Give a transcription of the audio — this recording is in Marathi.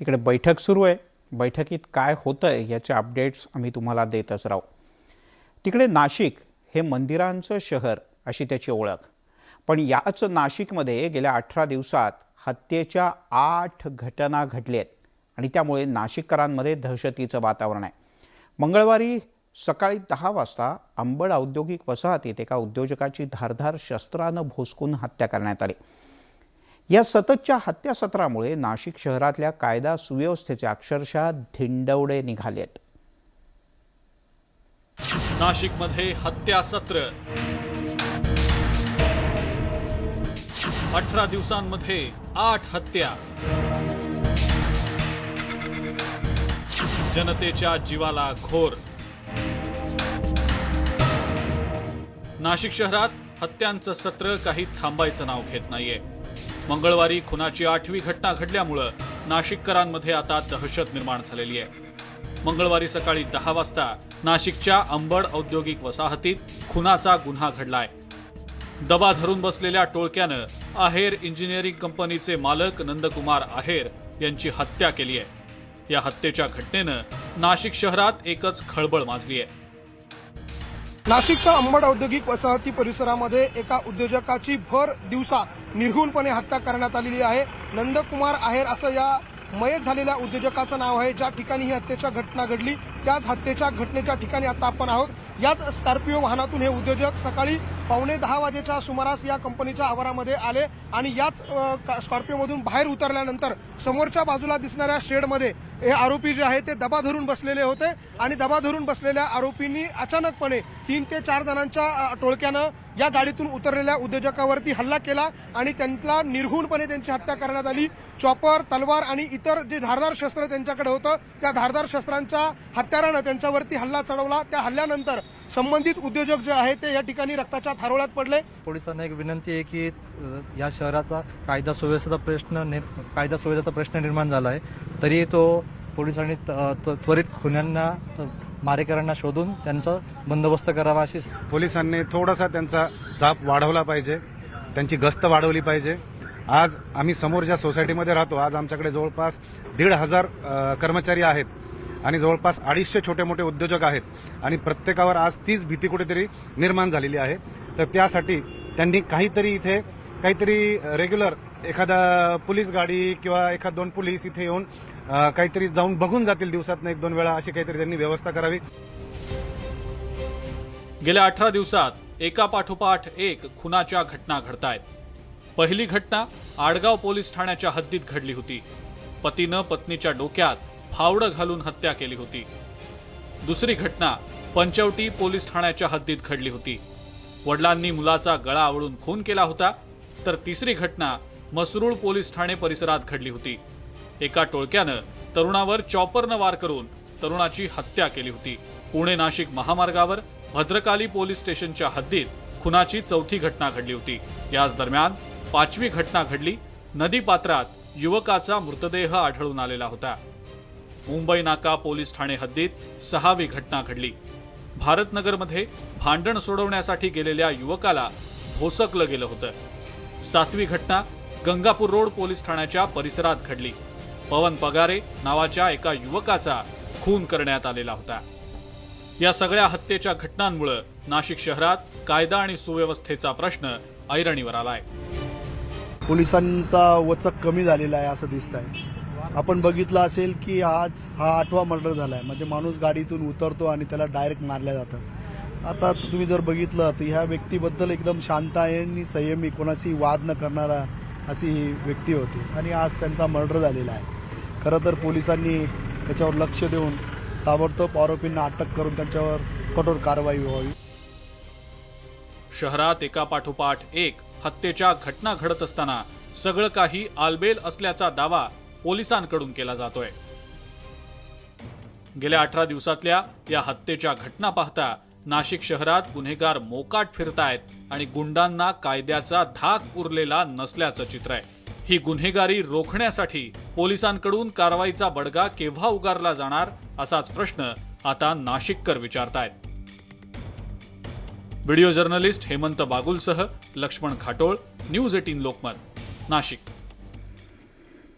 तिकडे बैठक सुरू आहे. बैठकीत काय होतं आहे याचे अपडेट्स आम्ही तुम्हाला देतच राहू. तिकडे नाशिक हे मंदिरांचं शहर अशी त्याची ओळख. पण याच नाशिकमध्ये गेल्या अठरा दिवसात हत्येच्या आठ घटना घडल्या आहेत आणि त्यामुळे नाशिककरांमध्ये दहशतीचं वातावरण आहे. मंगळवारी सकाळी दहा वाजता अंबड औद्योगिक वसाहतीत एका उद्योजकाची धारधार शस्त्रानं भोसकून हत्या करण्यात आली. या सततच्या हत्यासत्रामुळे नाशिक शहरातल्या कायदा सुव्यवस्थेचे अक्षरशः धिंडवडे निघाले आहेत. नाशिकमध्ये हत्या सत्र. अठरा दिवसांमध्ये आठ हत्या. जनतेच्या जीवाला घोर. नाशिक शहरात हत्यांचं सत्र काही थांबायचं नाव घेत नाहीये. मंगळवारी खुनाची आठवी घटना घडल्यामुळं नाशिककरांमध्ये आता दहशत निर्माण झालेली आहे. मंगळवारी सकाळी दहा वाजता नाशिकच्या अंबड औद्योगिक वसाहतीत खुनाचा गुन्हा घडलाय. दबा धरून बसलेल्या टोळक्यानं आहेर इंजिनिअरिंग कंपनीचे मालक नंदकुमार आहेर यांची हत्या केली आहे. या हत्येच्या घटनेनं नाशिक शहरात एकच खळबळ माजली आहे. नाशिकच्या अंबड औद्योगिक वसाहती परिसरामध्ये एका उद्योजकाची भर दिवसा निर्घुणपणे हत्या करण्यात आलेली आहे. नंदकुमार आहेर असं या मयत झालेल्या उद्योजकाचं नाव आहे. ज्या ठिकाणी ही हत्येच्या घटना घडली त्याच हत्येच्या घटनेच्या ठिकाणी आता आपण आहोत. याच स्कॉर्पिओ वाहनातून हे उद्योजक सकाळी पावणे दहा वाजेच्या सुमारास या कंपनीच्या आवारामध्ये आले आणि याच स्कॉर्पिओमधून बाहेर उतरल्यानंतर समोरच्या बाजूला दिसणाऱ्या शेडमध्ये हे आरोपी जे आहे ते दबा धरून बसलेले होते आणि दबा धरून बसलेल्या आरोपींनी अचानकपणे तीन ते चार जणांच्या टोळक्यानं या गाडीतून उतरलेल्या उद्योजकावरती हल्ला केला आणि त्यांना निर्घुणपणे त्यांची हत्या करण्यात आली. चॉपर तलवार आणि इतर जे धारदार शस्त्र त्यांच्याकडे होतं त्या धारदार शस्त्रांच्या हत्यारानं त्यांच्यावरती हल्ला चढवला. त्या हल्ल्यानंतर संबंधित उद्योजक जे आहे ते या ठिकाणी रक्ताच्या थारोळ्यात पडले पोलिसांना एक विनंती आहे की या शहराचा कायदा सुव्यवस्थेचा प्रश्न कायदा सुव्यवस्थेचा प्रश्न निर्माण झाला आहे. तरी तो पोलिसांनी त- त- त्वरित खुन्यांना मारेकऱ्यांना शोधून त्यांचा बंदोबस्त करावा अशी पोलिसांनी थोडासा त्यांचा चाप वाढवला पाहिजे. त्यांची गस्त वाढवली पाहिजे. आज आम्ही समोर ज्या सोसायटीमध्ये राहतो. आज आमच्याकडे जवळपास दीड हजार कर्मचारी आहेत. आणि जवळपास अडीचशे छोटे मोठे उद्योजक आहेत आणि प्रत्येकावर आज तीच भीती कुठेतरी निर्माण झालेली आहे. तर त्यासाठी त्यांनी काहीतरी इथे काहीतरी रेग्युलर एखादा पोलीस गाडी किंवा एखाद दोन पोलीस इथे येऊन काहीतरी जाऊन बघून जातील दिवसातनं एक दोन वेळा अशी काहीतरी त्यांनी व्यवस्था करावी. गेल्या अठरा दिवसात एका पाठोपाठ एक खुनाच्या घटना घडतायत. पहिली घटना आडगाव पोलीस ठाण्याच्या हद्दीत घडली होती. पतीनं पत्नीच्या डोक्यात फावडं घालून हत्या केली होती. दुसरी घटना पंचवटी पोलीस ठाण्याच्या हद्दीत घडली होती. वडिलांनी मुलाचा गळा आवळून खून केला होता तर तिसरी घटना मसरूळ पोलीस ठाणे परिसरात घडली होती. एका टोळक्यानं तरुणावर चॉपरनं वार करून तरुणाची हत्या केली होती. पुणे नाशिक महामार्गावर भद्रकाली पोलीस स्टेशनच्या हद्दीत खुनाची चौथी घटना घडली होती. याच दरम्यान पाचवी घटना घडली. नदीपात्रात युवकाचा मृतदेह आढळून आलेला होता. मुंबई नाका पोलीस ठाणे हद्दीत सहावी घटना घडली. भारतनगरमध्ये भांडण सोडवण्यासाठी गेलेल्या युवकाला भोसकलं गेलं होतं. सातवी घटना गंगापूर रोड पोलीस ठाण्याच्या परिसरात घडली. पवन पगारे नावाच्या एका युवकाचा खून करण्यात आलेला होता. या सगळ्या हत्येच्या घटनांमुळं नाशिक शहरात कायदा आणि सुव्यवस्थेचा प्रश्न ऐरणीवर आलाय. पोलिसांचा वचक कमी झालेला आहे असं दिसत आहे आपण बघितलं असेल की आज हा आठवा मर्डर झाला आहे म्हणजे माणूस गाडीतून उतरतो आणि त्याला डायरेक्ट मारल्या जातं. आता तुम्ही जर बघितलं तर ह्या व्यक्तीबद्दल एकदम शांत आहे आणि संयमी कोणाशी वाद न करणारा अशी ही व्यक्ती होती. आणि आज त्यांचा मर्डर झालेला आहे. खरं तर पोलिसांनी त्याच्यावर लक्ष देऊन ताबडतोब आरोपींना अटक करून त्यांच्यावर कठोर कारवाई व्हावी. शहरात एका पाठोपाठ एक हत्येच्या घटना घडत असताना सगळं काही आलबेल असल्याचा दावा पोलिसांकडून केला जातोय. गेल्या अठरा दिवसातल्या या हत्येच्या घटना पाहता नाशिक शहरात गुन्हेगार मोकाट फिरतायत आणि गुंडांना कायद्याचा धाक उरलेला नसल्याचं चित्र आहे. ही गुन्हेगारी रोखण्यासाठी पोलिसांकडून कारवाईचा बडगा केव्हा उगारला जाणार असाच प्रश्न आता नाशिककर विचारतायत. व्हिडिओ जर्नलिस्ट हेमंत बागुलसह लक्ष्मण खाटोळ न्यूज एटीन लोकमत नाशिक.